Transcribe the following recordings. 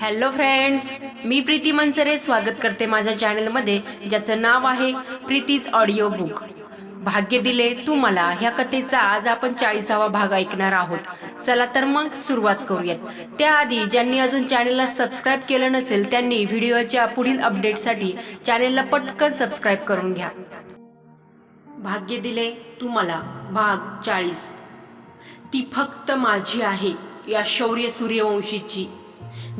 Hello friends मी प्रीती मंचरे स्वागत करते माझ्या चॅनलमध्ये ज्याचं नाव आहे प्रीतीज ऑडिओ बुक भाग्य दिले तू मला. ह्या कथेचा आज आपण चाळीसावा भाग ऐकणार आहोत. चला तर मग सुरुवात करूयात. त्याआधी ज्यांनी अजून चॅनलला सबस्क्राईब केलं नसेल त्यांनी व्हिडिओच्या पुढील अपडेटसाठी चॅनलला पटकन सबस्क्राईब करून घ्या. भाग्य दिले तू मला. भाग चाळीस. ती फक्त माझी आहे या शौर्य सूर्यवंशीची.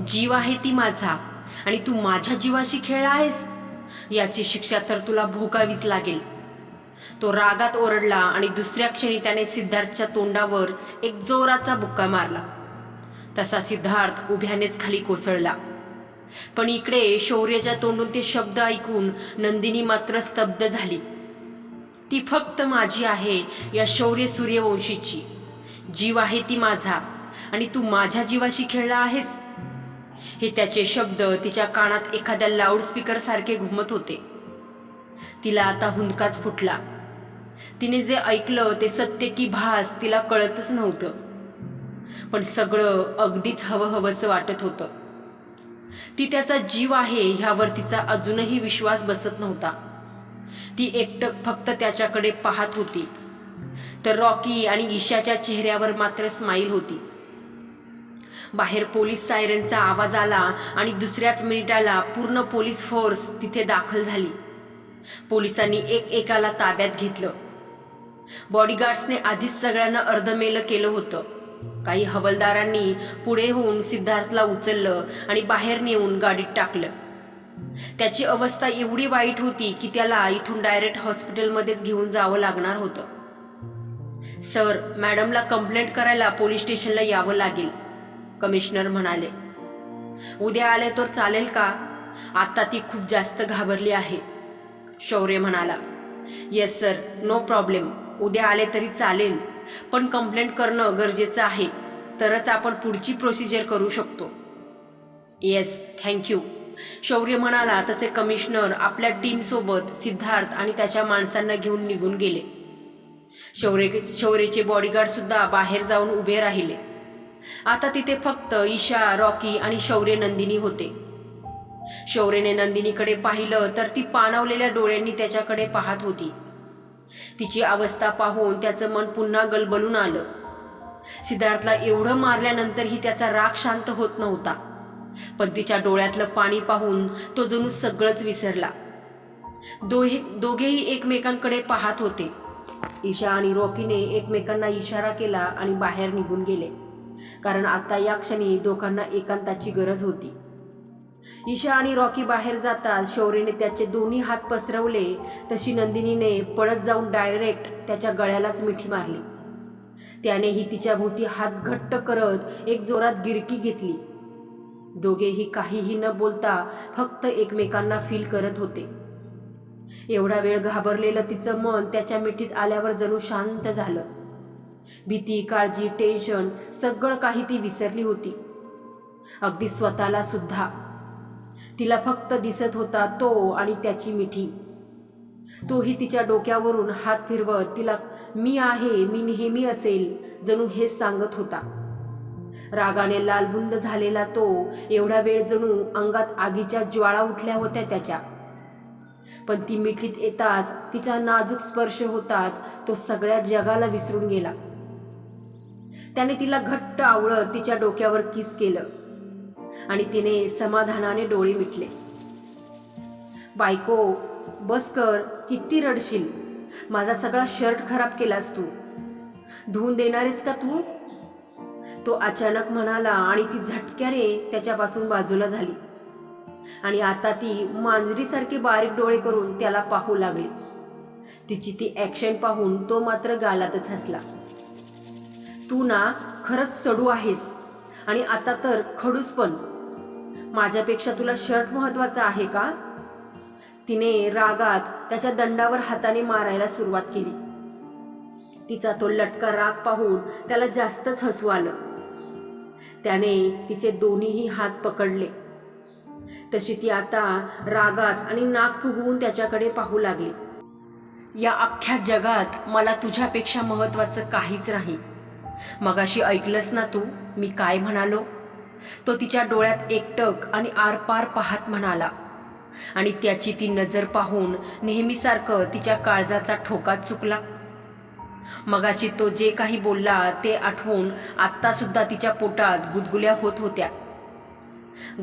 जीव आहे ती माझा. आणि तू माझ्या जीवाशी खेळला आहेस? याची शिक्षा तर तुला भोगावीच लागेल. तो रागात ओरडला आणि दुसऱ्या क्षणी त्याने सिद्धार्थच्या तोंडावर एक जोराचा बुक्का मारला. तसा सिद्धार्थ उभ्यानेच खाली कोसळला. पण इकडे शौर्याच्या तोंडून ते शब्द ऐकून नंदिनी मात्र स्तब्ध झाली. ती फक्त माझी आहे या शौर्य सूर्यवंशीची. जीव आहे ती माझा. आणि तू माझ्या जीवाशी खेळला आहेस? हे त्याचे शब्द तिच्या कानात एखाद्या लाऊडस्पीकर सारखे घुमत होते. तिला आता हुंदकाच फुटला. तिने जे ऐकलं ते सत्य की भास तिला कळतच नव्हतं. पण सगळं अगदीच हवं हवंसं वाटत होतं. ती त्याचा जीव आहे ह्यावर तिचा अजूनही विश्वास बसत नव्हता. ती एकटक फक्त त्याच्याकडे पाहत होती. तर रॉकी आणि ईशाच्या चेहऱ्यावर मात्र स्माईल होती. बाहेर पोलीस सायरनचा आवाज आला आणि दुसऱ्याच मिनिटाला पूर्ण पोलीस फोर्स तिथे दाखल झाली. पोलिसांनी एक एकाला ताब्यात घेतलं. बॉडीगार्ड्सने आधीच सगळ्यांना अर्धमेलं केलं होतं. काही हवलदारांनी पुढे होऊन सिद्धार्थला उचललं आणि बाहेर नेऊन गाडीत टाकलं. त्याची अवस्था एवढी वाईट होती की त्याला इथून डायरेक्ट हॉस्पिटलमध्येच घेऊन जावं लागणार होतं. सर मॅडमला कंप्लेंट करायला पोलीस स्टेशनला यावं लागेल. कमिशनर म्हणाले उद्या आले तर चालेल का? आता ती खूप जास्त घाबरली आहे. शौर्य म्हणाला येस सर नो प्रॉब्लेम उद्या आले तरी चालेल पण कंप्लेंट करणं गरजेचं आहे. तरच आपण पुढची प्रोसिजर करू शकतो. येस थँक्यू शौर्य म्हणाला तसे कमिशनर आपल्या टीमसोबत सिद्धार्थ आणि त्याच्या माणसांना घेऊन निघून गेले. शौर्य शौर्यचे बॉडीगार्ड सुद्धा बाहेर जाऊन उभे राहिले. आता तिथे फक्त ईशा रॉकी आणि शौर्य नंदिनी होते. शौर्यने नंदिनीकडे पाहिलं तर ती पाणावलेल्या डोळ्यांनी त्याच्याकडे पाहत होती. तिची अवस्था पाहून त्याचं मन पुन्हा गलबलून आलं. सिद्धार्थला एवढं मारल्यानंतरही त्याचा राग शांत होत नव्हता. पण तिच्या डोळ्यातलं पाणी पाहून तो जणू सगळंच विसरला. दोहे दोघेही एकमेकांकडे पाहत होते. ईशा आणि रॉकीने एकमेकांना इशारा केला आणि बाहेर निघून गेले. कारण आता या क्षणी दोघांना एकांताची गरज होती. ईशा आणि रॉकी बाहेर जाताच शौर्यने त्याचे दोन्ही हात पसरवले. तशी नंदिनीने पळत जाऊन डायरेक्ट त्याच्या गळ्यालाच मिठी मारली. त्यानेही तिच्या भोवती हात घट्ट करत एक जोरात गिरकी घेतली. दोघेही काहीही न बोलता फक्त एकमेकांना फील करत होते. एवढा वेळ घाबरलेलं तिचं मन त्याच्या मिठीत आल्यावर जणू शांत झालं. भीती काळजी टेन्शन सगळं काही ती विसरली होती. अगदी स्वतःला सुद्धा. तिला फक्त दिसत होता तो आणि त्याची मिठी. तोही तिच्या डोक्यावरून हात फिरवत तिला मी आहे मी नेहमी असेल जणू हेच सांगत होता. रागाने लालबुंद झालेला तो एवढा वेळ जणू अंगात आगीच्या ज्वाळा उठल्या होत्या त्याच्या. पण ती मिठीत येताच तिचा नाजूक स्पर्श होताच तो सगळ्या जगाला विसरून गेला. त्याने तिला घट्ट आवळत तिच्या डोक्यावर किस केलं. आणि तिने समाधानाने डोळे मिटले. बायको बस कर किती रडशील. माझा सगळा शर्ट खराब केलास तू. धुवून देणारेस का तू? तो अचानक म्हणाला आणि ती झटक्याने त्याच्यापासून बाजूला झाली. आणि आता ती मांजरीसारखी बारीक डोळे करून त्याला पाहू लागली. तिची ती ॲक्शन पाहून तो मात्र गालातच हसला. तू ना खरंच सडू आहेस. आणि आता तर खडूस पण. माझ्यापेक्षा तुला शर्ट महत्त्वाचा आहे का? तिने रागात त्याच्या दंडावर हाताने मारायला सुरुवात केली. तिचा तो लटका राग पाहून त्याला जास्तच हसू आलं. त्याने तिचे दोन्हीही हात पकडले. तशी ती आता रागात आणि नाक फुगवून त्याच्याकडे पाहू लागली. या अख्ख्या जगात मला तुझ्यापेक्षा महत्वाचं काहीच नाही. मगाशी ऐकलंस ना तू? मी काय म्हणालो? तो तिच्या डोळ्यात एकटक आणि आरपार पाहत म्हणाला. आणि त्याची ती नजर पाहून नेहमीसारखं तिच्या काळजाचा ठोका चुकला. मगाशी तो जे काही बोलला ते आठवून आत्ता सुद्धा तिच्या पोटात गुदगुल्या होत होत्या.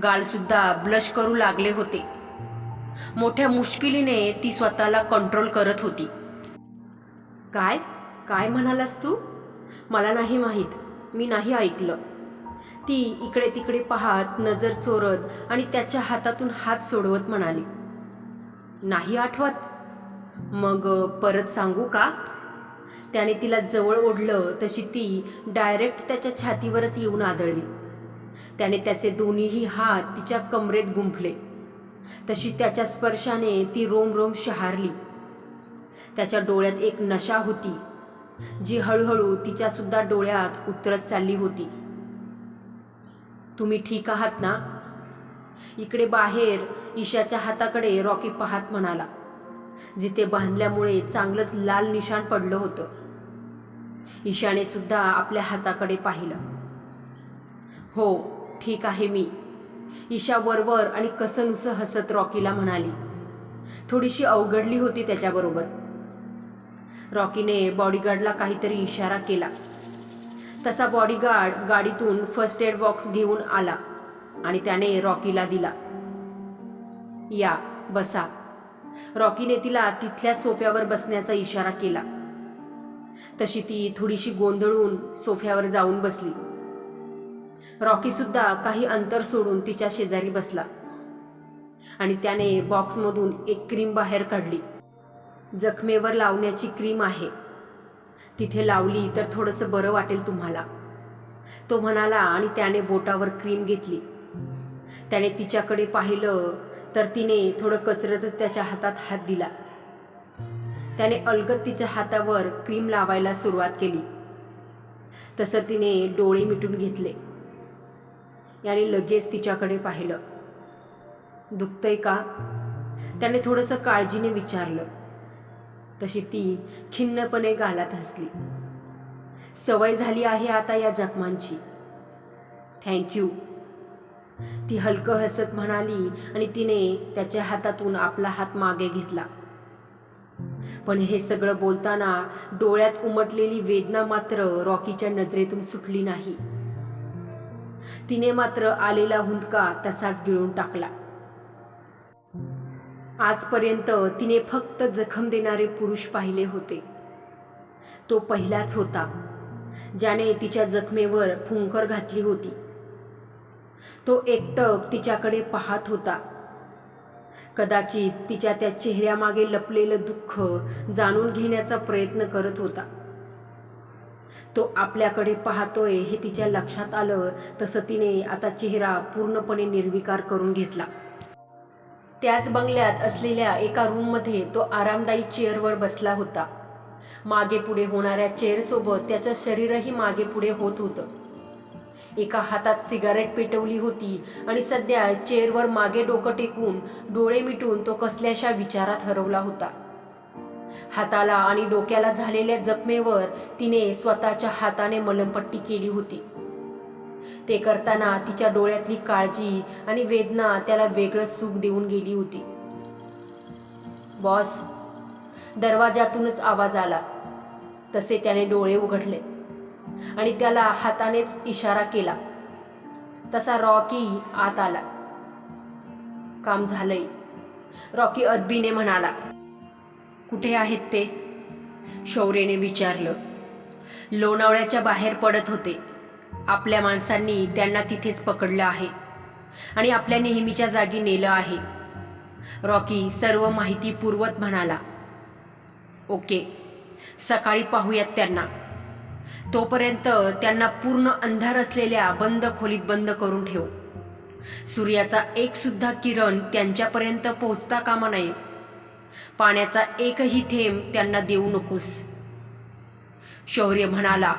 गाल सुद्धा ब्लश करू लागले होते. मोठ्या मुश्किलीने ती स्वतःला कंट्रोल करत होती. काय? काय म्हणालास तू? मला नाही माहीत. मी नाही ऐकलं. ती इकडे तिकडे पाहत नजर चोरत आणि त्याच्या हातातून हात सोडवत म्हणाली नाही आठवत. मग परत सांगू का? त्याने तिला जवळ ओढलं तशी ती डायरेक्ट त्याच्या छातीवरच येऊन आदळली. त्याने त्याचे दोन्हीही हात तिच्या कमरेत गुंफले. तशी त्याच्या स्पर्शाने ती रोम रोम शहारली. त्याच्या डोळ्यात एक नशा होती. जी हळूहळू तिच्यासुद्धा डोळ्यात उतरत चालली होती. तुम्ही ठीक आहात ना? इकडे बाहेर ईशाच्या हाताकडे रॉकी पाहत म्हणाला जिथे बांधल्यामुळे चांगलंच लाल निशाण पडलं होतं. ईशाने सुद्धा आपल्या हाताकडे पाहिलं. हो ठीक आहे मी. ईशा वरवर आणि कसनुसं हसत रॉकीला म्हणाली. थोडीशी अवघडली होती त्याच्याबरोबर. रॉकीने बॉडीगार्डला काहीतरी इशारा केला. तसा बॉडीगार्ड गाडीतून फर्स्ट एड बॉक्स घेऊन आला आणि त्याने रॉकीला दिला. या बसा. रॉकीने तिला तिथल्या सोफ्यावर बसण्याचा इशारा केला. तशी ती थोडीशी गोंधळून सोफ्यावर जाऊन बसली. रॉकी सुद्धा काही अंतर सोडून तिच्या शेजारी बसला आणि त्याने बॉक्समधून एक क्रीम बाहेर काढली. जखमेवर लावण्याची क्रीम आहे. तिथे लावली तर थोडंसं बरं वाटेल तुम्हाला. तो म्हणाला आणि त्याने बोटावर क्रीम घेतली. त्याने तिच्याकडे पाहिलं तर तिने थोडं कचरत त्याच्या हातात हात दिला. त्याने अलगत तिच्या हातावर क्रीम लावायला सुरुवात केली. तसं तिने डोळे मिटून घेतले. याने लगेच तिच्याकडे पाहिलं. दुखतंय का? त्याने थोडंसं काळजीने विचारलं. तशी ती खिन्नपणे गालात हसली. सवय झाली आहे आता या जखमांची. थँक्यू ती हलकं हसत म्हणाली आणि तिने त्याच्या हातातून आपला हात मागे घेतला. पण हे सगळं बोलताना डोळ्यात उमटलेली वेदना मात्र रॉकीच्या नजरेतून सुटली नाही. तिने मात्र आलेला हुंदका तसाच गिळून टाकला. आजपर्यंत तिने फक्त जखम देणारे पुरुष पाहिले होते. तो पहिलाच होता ज्याने तिच्या जखमेवर फुंकर घातली होती. तो एकटक तिच्याकडे पाहत होता. कदाचित तिच्या त्या चेहऱ्यामागे लपलेलं दुःख जाणून घेण्याचा प्रयत्न करत होता. तो आपल्याकडे पाहतोय हे तिच्या लक्षात आलं तसं तिने आता चेहरा पूर्णपणे निर्विकार करून घेतला. त्याच बंगल्यात असलेल्या एका रूममध्ये तो आरामदायी चेअरवर बसला होता. मागे पुढे होणाऱ्या चेअरसोबत त्याचं शरीरही मागे पुढे होत होतं. एका हातात सिगारेट पेटवली होती आणि सध्या चेअरवर मागे डोकं टेकून डोळे मिटून तो कसल्याशा विचारात हरवला होता. हाताला आणि डोक्याला झालेल्या जखमेवर तिने स्वतःच्या हाताने मलमपट्टी केली होती. ते करताना तिच्या डोळ्यातली काळजी आणि वेदना त्याला वेगळं सुख देऊन गेली होती. बॉस दरवाजातूनच आवाज आला. तसे त्याने डोळे उघडले आणि त्याला हातानेच इशारा केला. तसा रॉकी आत आला. काम झालंय. रॉकी अदबीने म्हणाला कुठे आहेत ते? शौर्यने विचारलं. लोणावळ्याच्या बाहेर पडत होते. आपल्या माणसांनी त्यांना तिथेच पकडलं आहे आणि आपल्या नेहमीच्या जागी नेलं आहे. रॉकी सर्व माहिती पुरवत म्हणाला ओके सकाळी पाहूयात त्यांना. तोपर्यंत त्यांना पूर्ण अंधार असलेल्या बंद खोलीत बंद करून ठेव. सूर्याचा एक सुद्धा किरण त्यांच्यापर्यंत पोहोचता कामा नये. पाण्याचा एकही थेंब त्यांना देऊ नकोस. शौर्य म्हणाला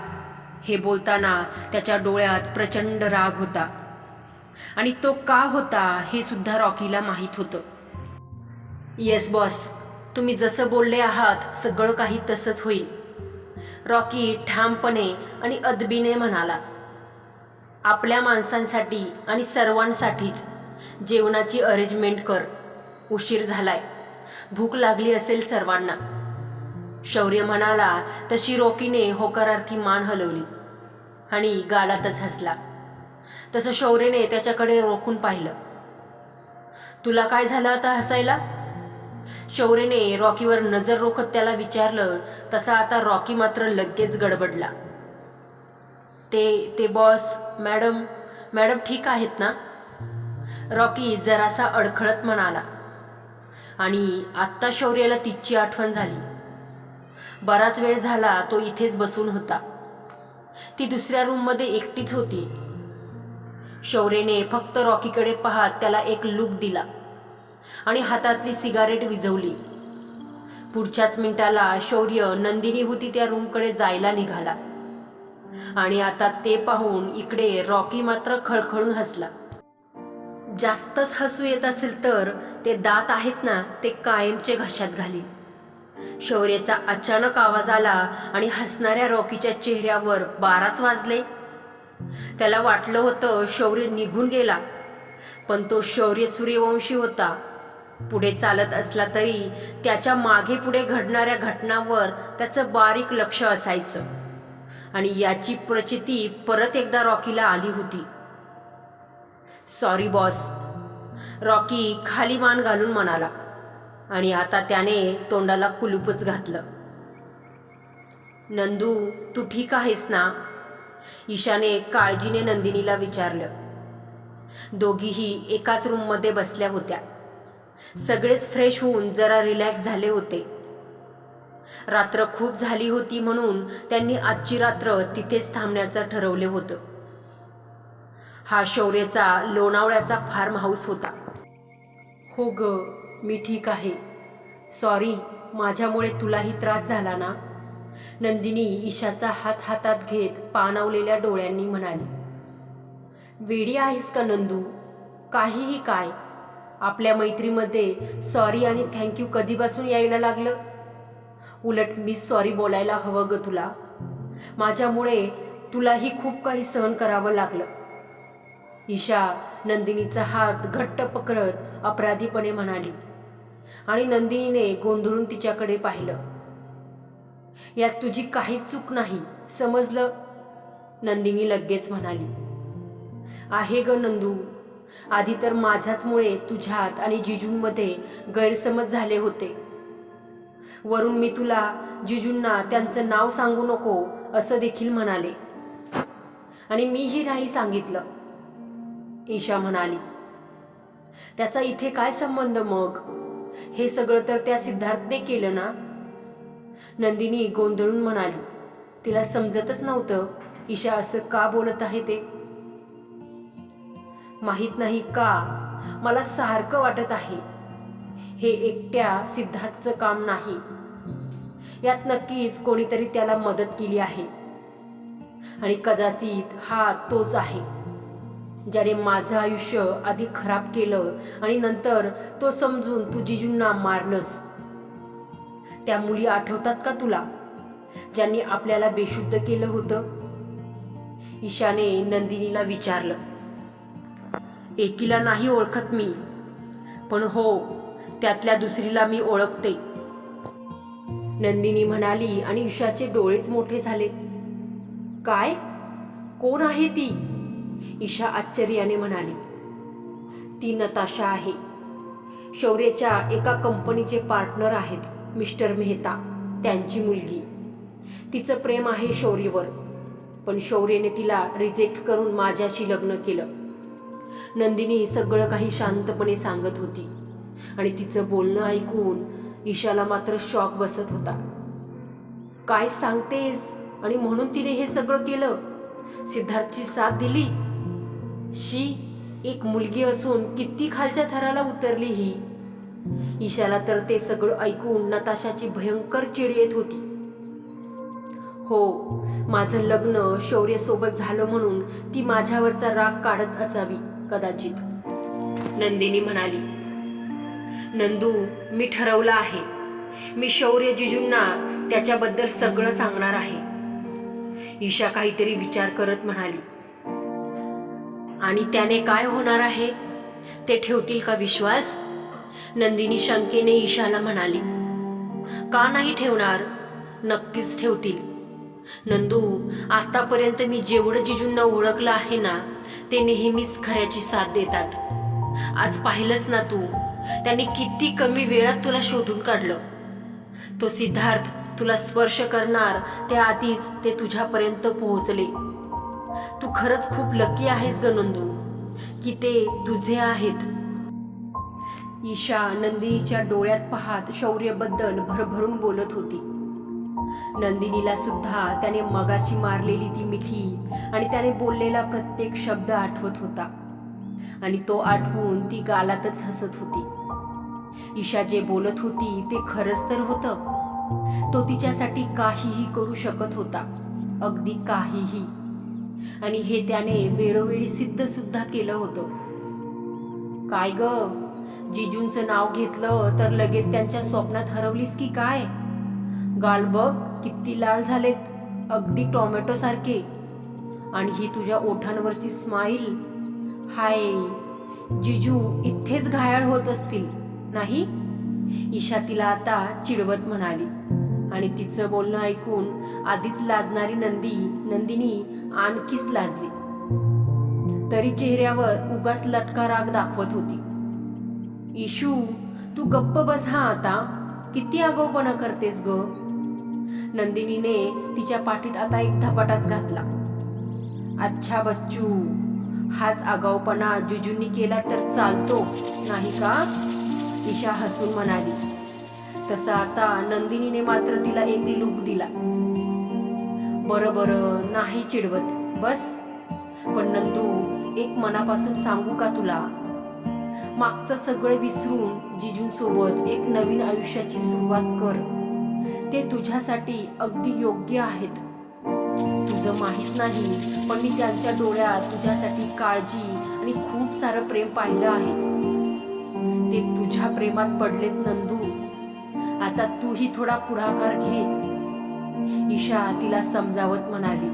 हे बोलताना त्याच्या डोळ्यात प्रचंड राग होता. आणि तो का होता हे सुद्धा रॉकीला माहीत होतं. Yes boss. तुम्ही जसं बोलले आहात सगळं काही तसंच होईल. रॉकी ठामपणे आणि अदबीने म्हणाला आपल्या माणसांसाठी आणि सर्वांसाठीच जेवणाची अरेंजमेंट कर. उशीर झालाय. भूक लागली असेल सर्वांना. शौर्य म्हणाला तशी रॉकीने होकारार्थी मान हलवली. आणि गालातच हसला. तसं शौर्यने त्याच्याकडे रोखून पाहिलं. तुला काय झालं आता हसायला? शौर्यने रॉकीवर नजर रोखत त्याला विचारलं तसा आता रॉकी मात्र लगेच गडबडला. ते ते बॉस मॅडम मॅडम ठीक आहेत ना? रॉकी जरासा अडखळत म्हणाला. आणि आत्ता शौर्याला तिची आठवण झाली. बराच वेळ झाला तो इथेच बसून होता. ती दुसऱ्या रूममध्ये एकटीच होती. शौर्यने फक्त रॉकीकडे पाहत त्याला एक लुक दिला आणि हातातली सिगारेट विझवली. पुढच्याच मिनिटाला शौर्य नंदिनी होती त्या रूमकडे जायला निघाला. आणि आता ते पाहून इकडे रॉकी मात्र खळखळून हसला. जास्तच हसू येत असेल तर ते दात आहेत ना ते कायमचे घशात घाली शौर्याचा अचानक आवाज आला आणि हसणाऱ्या रॉकीच्या चेहऱ्यावर बाराच वाजले. त्याला वाटलं होतं शौर्य निघून गेला पण तो शौर्य सूर्यवंशी होता. पुढे चालत असला तरी त्याच्यामागे पुढे घडणाऱ्या घटनांवर त्याचं बारीक लक्ष असायचं आणि याची प्रचिती परत एकदा रॉकीला आली होती. सॉरी बॉस रॉकी खाली मान घालून म्हणाला. आणि आता त्याने तोंडाला कुलूपच घातलं. नंदू तू ठीक आहेस ना? ईशाने काळजीने नंदिनीला विचारलं. दोघीही एकाच रूममध्ये बसल्या होत्या. सगळेच फ्रेश होऊन जरा रिलॅक्स झाले होते. रात्र खूप झाली होती म्हणून त्यांनी आजची रात्र तिथेच थांबण्याचं ठरवले होतं. हा शौर्यचा लोणावळ्याचा फार्म हाऊस होता. हो ग मी ठीक आहे. सॉरी माझ्यामुळे तुलाही त्रास झाला ना? नंदिनी ईशाचा हात हातात घेत पाणावलेल्या डोळ्यांनी म्हणाली. वेडी आहेस का नंदू? काहीही काय? आपल्या मैत्रीमध्ये सॉरी आणि थँक्यू कधीपासून यायला लागलं? उलट मी सॉरी बोलायला हवं ग तुला. माझ्यामुळे तुलाही खूप काही सहन करावं लागलं. ईशा नंदिनीचा हात घट्ट पकडत अपराधीपणे म्हणाली. आणि नंदिनीने गोंधळून तिच्याकडे पाहिलं. यात तुझी काही चूक नाही समजलं? नंदिनी लगेच म्हणाली. आहे ग नंदू आधी तर माझ्याचमुळे तुझ्यात आणि जिजूंमध्ये गैरसमज झाले होते. वरून मी तुला जिजूंना त्यांचं नाव सांगू नको असं देखील म्हणाले. आणि मीही नाही सांगितलं. ईशा म्हणाली. त्याचा इथे काय संबंध मग? हे सगळं तर त्या सिद्धार्थने केलं ना? नंदिनी गोंधळून म्हणाली तिला समजतच नव्हतं ईशा असं का बोलत आहे ते. माहीत नाही का मला सारखं वाटत आहे हे एकट्या सिद्धार्थचं काम नाही. यात नक्कीच कोणीतरी त्याला मदत केली आहे. आणि कदाचित हा तोच आहे. ज्याने माझं आयुष्य आधी खराब केलं आणि नंतर तो समजून तू जिजूंना मारणस त्या मुली आठवतात का तुला? ज्यांनी आपल्याला बेशुद्ध केलं होतं? ईशाने नंदिनीला विचारलं. एकीला नाही ओळखत मी पण हो त्यातल्या दुसरीला मी ओळखते. नंदिनी म्हणाली आणि ईशाचे डोळेच मोठे झाले. काय? कोण आहे ती? ईशा आश्चर्याने म्हणाली ती नताशा आहे. शौर्याच्या एका कंपनीचे पार्टनर आहेत मिस्टर मेहता त्यांची मुलगी. तिचं प्रेम आहे शौर्यवर पण शौर्यने तिला रिजेक्ट करून माझ्याशी लग्न केलं. नंदिनी सगळं काही शांतपणे सांगत होती आणि तिचं बोलणं ऐकून ईशाला मात्र शॉक बसत होता. काय सांगतेस आणि म्हणून तिने हे सगळं केलं? सिद्धार्थची साथ दिली? शी एक मुलगी असून किती खालच्या थराला उतरली ही? ईशाला तर ते सगळं ऐकून नताशाची भयंकर चिड येत होती. हो माझं लग्न शौर्य सोबत झालं म्हणून ती माझ्यावरचा राग काढत असावी कदाचित. नंदिनी म्हणाली नंदू मी ठरवलं आहे. मी शौर्य जिजूंना त्याच्याबद्दल सगळं सांगणार आहे. ईशा काहीतरी विचार करत म्हणाली आणि त्याने काय होणार आहे? ते ठेवतील का विश्वास? नंदिनी शंकेने ईशाला म्हणाली का नाही ठेवणार? नक्कीच ठेवतील. नंदू आतापर्यंत मी जेवढं जिजूंना ओळखलं आहे ना ते नेहमीच खऱ्याची साथ देतात. आज पाहिलंच ना तू? त्यांनी किती कमी वेळात तुला शोधून काढलं. तो सिद्धार्थ तुला स्पर्श करणार त्याआधीच ते तुझ्यापर्यंत पोहोचले. तू खरंच खूप लकी आहेस ग नंदू की ते तुझे आहेत. ईशा नंदिनीच्या डोळ्यात पाहत शौर्यबद्दल भरभरून बोलत होती. नंदिनीला सुद्धा त्याने मगाशी मारलेली ती मिठी आणि त्याने बोललेला प्रत्येक शब्द आठवत होता. आणि तो आठवून ती गालातच हसत होती. ईशा जे बोलत होती ते खरंच तर होतं. तो तिच्यासाठी काहीही करू शकत होता. अगदी काहीही. आणि हे त्याने वेळोवेळी सिद्ध सुद्धा केलं होतं. काय ग? जिजूंचं नाव घेतलं तर लगेच त्यांच्या स्वप्नात हरवलीस की काय? गाल बघ किती लाल झालेत अगदी टोमॅटो सारखे. आणि ही तुझ्या ओठांवरची स्माईल. हाय जिजू इथेच घायाळ होत असतील नाही? ईशा तिला आता चिडवत म्हणाली. आणि तिचं बोलणं ऐकून आधीच लाजणारी नंदी नंदिनी आणखीच लाजली. तरी चेहऱ्यावर उगाच लटका राग दाखवत होती. इशू तू गप्प बस हा आता. किती आगाऊपणा करतेस ग. नंदिनीने तिच्या पाठीत आता एक धपाटाच घातला. अच्छा बच्चू हाच आगाऊपणा जुजूंनी केला तर चालतो नाही का? ईशा हसून म्हणाली. तसं आता नंदिनीने मात्र तिला एक लूक दिला. बरं बरं नाही चिडवत. बस. पण नंदू एक मनापासून सांगू का तुला? मागचं सगळं विसरून जिजूंसोबत एक नवीन आयुष्याची सुरुवात कर. ते तुझ्यासाठी अगदी योग्य आहेत. तुझं माहीत नाही पण मी त्यांच्या डोळ्यात तुझ्यासाठी काळजी आणि खूप सारं प्रेम पाहिलं आहे. ते तुझ्या प्रेमात पडलेत नंदू. आता तूही थोडा पुढाकार घे. ईशा तिला समजावत म्हणाली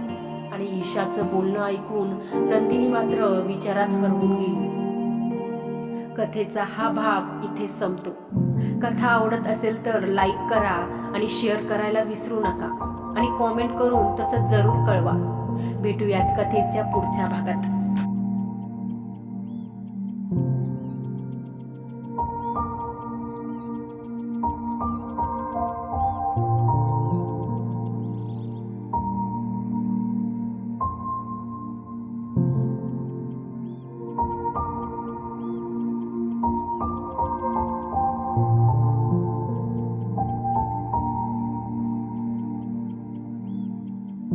आणि ईशाचं बोलणं ऐकून नंदिनी मात्र विचारात हरवून गेली. कथेचा हा भाग इथे संपतो. कथा आवडत असेल तर लाईक करा आणि शेअर करायला विसरू नका आणि कॉमेंट करून तसं जरूर कळवा. भेटूयात कथेच्या पुढच्या भागात.